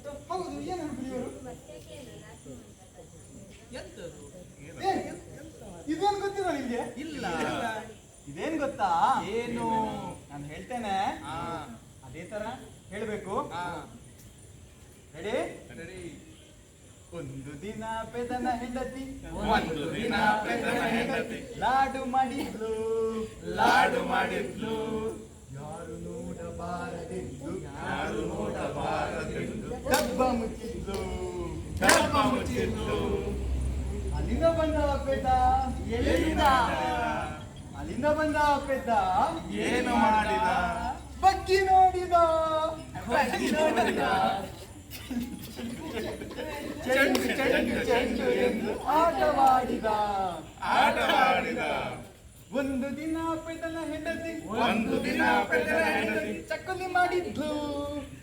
ಉಂಟು ಹೌದು ಏನು ಏನ್? ಇದೇನ್ ಗೊತ್ತಿಲ್ಲ ನಿಮ್ಗೆ ಇಲ್ಲ ಇದೇನ್ ಗೊತ್ತಾ ಏನು? ನಾನು ಹೇಳ್ತೇನೆ. ಅದೇ ತರ ಹೇಳ್ಬೇಕು. ಆ ರೆಡಿ ಒಂದು ದಿನ ಪೆದನ ಹೆಂಡತಿ. ಒಂದು ದಿನ ಪೆದನ ಹೆಂಡತಿ. ಲಾಡು ಮಾಡಿದ್ಲು. ಲಾಡು ಮಾಡಿದ್ಲು. ಯಾರು ನೋಡಬಾರದೆಂದು ಯಾರು ನೋಡಬಾರದೆಂದು ಡಬ್ಬ ಮುಚ್ಚಿದ್ಲು ಅಲ್ಲಿಂದ ಬಂದ ಪೆದ್ದ ಎಲ್ಲಿಂದ? ಅಲ್ಲಿಂದ ಬಂದ ಪೆದ್ದ ಏನು ಮಾಡಿದ? ಬಗ್ಗಿ ನೋಡಿದ. ಬಗ್ಗಿ ನೋಡಿದ. ಚೆಂಡು ಚೆಂಡು ಚೆಂಡು ಎಂದು ಆಟವಾಡಿದ. ಆಟವಾಡಿದ. ಒಂದು ದಿನ ಪೆದ್ದನ ಹೆಂಡತಿ ಒಂದು ದಿನ ಪೆದ್ದನ ಹೆಂಡತಿ ಚಕ್ಕಲಿ ಮಾಡಿದ್ಲು.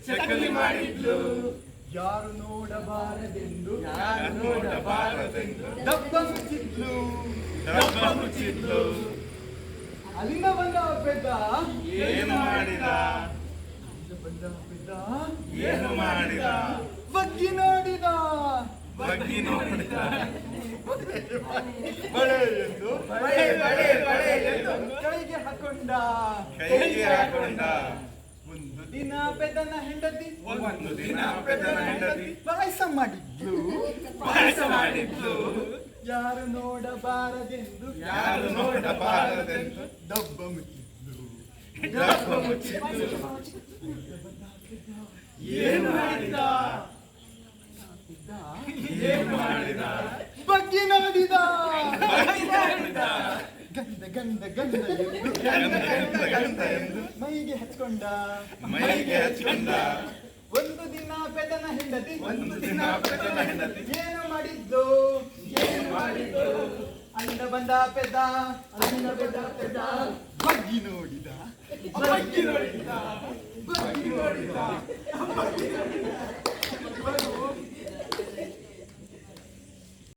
ಚಕ್ಕಲಿ ಮಾಡಿದ್ಲು. ಯಾರು ನೋಡಬಾರದೆಂದು? ಯಾರು ನೋಡಬಾರದೆಂದು? ಡಬ್ಬ ಮುಚ್ಚಿದ್ಲು. ಡಬ್ಬ ಮುಚ್ಚಿದ್ಲು. ಅಲ್ಲಿಂದ ಬಂದ ಪೆದ್ದ? ಏನು ಮಾಡಿದ? ಅಲ್ಲಿಂದ ಬಂದ ಪೆದ್ದ? ಏನು ಮಾಡಿದ? ಬಗ್ಗಿ ನೋಡಿದ. ಬಗ್ಗಿ ನೋಡಿದ. ಬಳೆ ಎಂದು? ಬಳೆ, ಬಳೆ, ಬಳೆ ಎಂದು? ಕೈಗೆ ಹಾಕೊಂಡ. ಕೈಗೆ ಹಾಕೊಂಡ. ದಿನ ಬೆದನ ಹೆಂಡತಿ. ಒಂದು ದಿನ ಬೆದನ ಹೆಂಡತಿ. ಪಾಯಸ ಮಾಡಿದ್ಲು. ಪಾಯಸ ಮಾಡಿದ್ಲು. ಯಾರು ನೋಡಬಾರದೆಂದು. ಯಾರು ನೋಡಬಾರದೆಂದು. ಡಬ್ಬ ಮುಚ್ಚಿದ್ಲು. ಡಬ್ಬ ಮುಚ್ಚಿದ್ಲು. ಏನು ಮಾಡಿದ ಏನು ಮಾಡಿದ ಬಗ್ಗಿ ನೋಡಿದ ಬಗ್ಗಿ ನೋಡಿದ. ಗಂಧ ಗಂಧ ಎಂದು ಮೈಗೆ ಹಚ್ಕೊಂಡ. ಮೈಗೆ ಹಚ್ಕೊಂಡ. ಒಂದು ದಿನ ಪೆದನ ಹೆಂಡತಿ. ಒಂದು ದಿನ ಪೆದನ ಹೆಂಡತಿ. ಏನು ಮಾಡಿದ್ದು? ಏನು ಮಾಡಿದ್ದು? ಅಲ್ಲಿಂದ ಬಂದ ಪೆದ್ದ. ಅಲ್ಲಿಂದ ಬಂದ ಪೆದ್ದ. ಬಗ್ಗಿ ನೋಡಿದ. ಬಗ್ಗಿ ನೋಡಿದ.